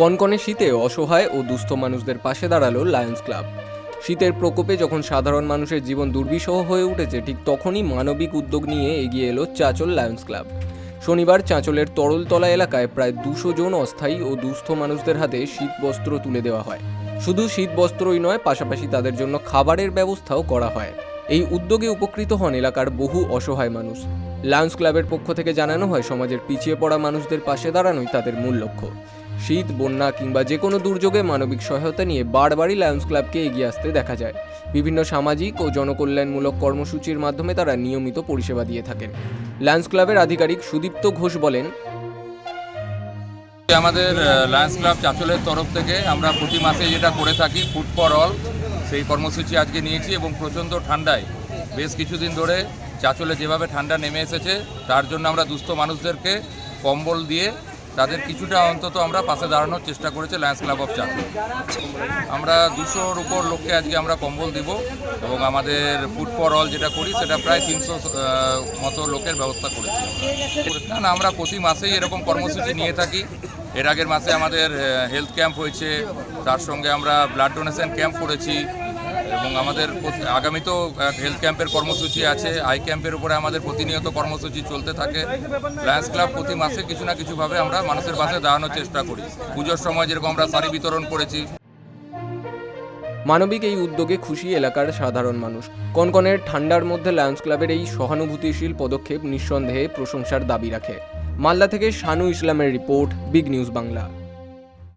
কনকনে শীতে অসহায় ও দুস্থ মানুষদের পাশে দাঁড়াল লায়ন্স ক্লাব। শীতের প্রকোপে যখন সাধারণ মানুষের জীবন দুর্বিষহ হয়ে উঠেছে, ঠিক তখনই মানবিক উদ্যোগ নিয়ে এগিয়ে এলো চাঁচল লায়ন্স ক্লাব। শনিবার চাঁচলের তরলতলা এলাকায় প্রায় দুশো জন অস্থায়ী ও দুস্থ মানুষদের হাতে শীত বস্ত্র তুলে দেওয়া হয়। শুধু শীত বস্ত্রই নয়, পাশাপাশি তাদের জন্য খাবারের ব্যবস্থাও করা হয়। এই উদ্যোগে উপকৃত হন এলাকার বহু অসহায় মানুষ। লায়ন্স ক্লাবের পক্ষ থেকে জানানো হয়, সমাজের পিছিয়ে পড়া মানুষদের পাশে দাঁড়ানোই তাদের মূল লক্ষ্য। শীত, বন্যা কিংবা যে কোনো দুর্যোগে মানবিক সহায়তা নিয়ে বারবারই লায়ন্স ক্লাবকে এগিয়ে আসতে দেখা যায়। বিভিন্ন সামাজিক ও জনকল্যাণমূলক কর্মসূচির মাধ্যমে তারা নিয়মিত পরিষেবা দিয়ে থাকেন। লায়ন্স ক্লাবের আধিকারিক সুদীপ্ত ঘোষ বলেন আমাদের লায়ন্স ক্লাব চাঁচলের তরফ থেকে আমরা প্রতি মাসে যেটা করে থাকি ফুড ফর অল সেই কর্মসূচি আজকে নিয়েছি এবং প্রচণ্ড ঠান্ডায়। বেশ কিছুদিন ধরে চাঁচলে যেভাবে ঠান্ডা নেমে এসেছে, তার জন্য আমরা দুস্থ মানুষদেরকে কম্বল দিয়ে তাদের কিছুটা অন্তত আমরা পাশে দাঁড়ানোর চেষ্টা করেছি লায়ন্স ক্লাব অফ চাঁচল আমরা দুশোর উপর লোককে আজকে আমরা কম্বল দিব এবং আমাদের ফুড ফর অল যেটা করি, সেটা প্রায় তিনশো মতো লোকের ব্যবস্থা করেছি। না না, আমরা প্রতি মাসেই এরকম কর্মসূচি নিয়ে থাকি। এর আগের মাসে আমাদের হেলথ ক্যাম্প হয়েছে, তার সঙ্গে আমরা ব্লাড ডোনেশন ক্যাম্প করেছি। এবং আমাদের প্রতি- তো হেলথ ক্যাম্পের কর্মসূচি আছে আই ক্যাম্পের উপরে আমাদের প্রতিনিয়ত কর্মসূচি চলতে থাকে। লায়ন্স ক্লাব প্রতি মাসে কিছু না কিছুভাবে আমরা মানুষের পাশে দাঁড়ানোর চেষ্টা করি। পুজোর সময় যেরকম আমরা শাড়ি বিতরণ করেছি। মানবিক এই উদ্যোগে খুশি এলাকার সাধারণ মানুষ। কনকনের ঠান্ডার মধ্যে লায়ন্স ক্লাবের এই সহানুভূতিশীল পদক্ষেপ নিঃসন্দেহে প্রশংসার দাবি রাখে। মালদা থেকে শানু ইসলামের রিপোর্ট, বিগ নিউজ বাংলা।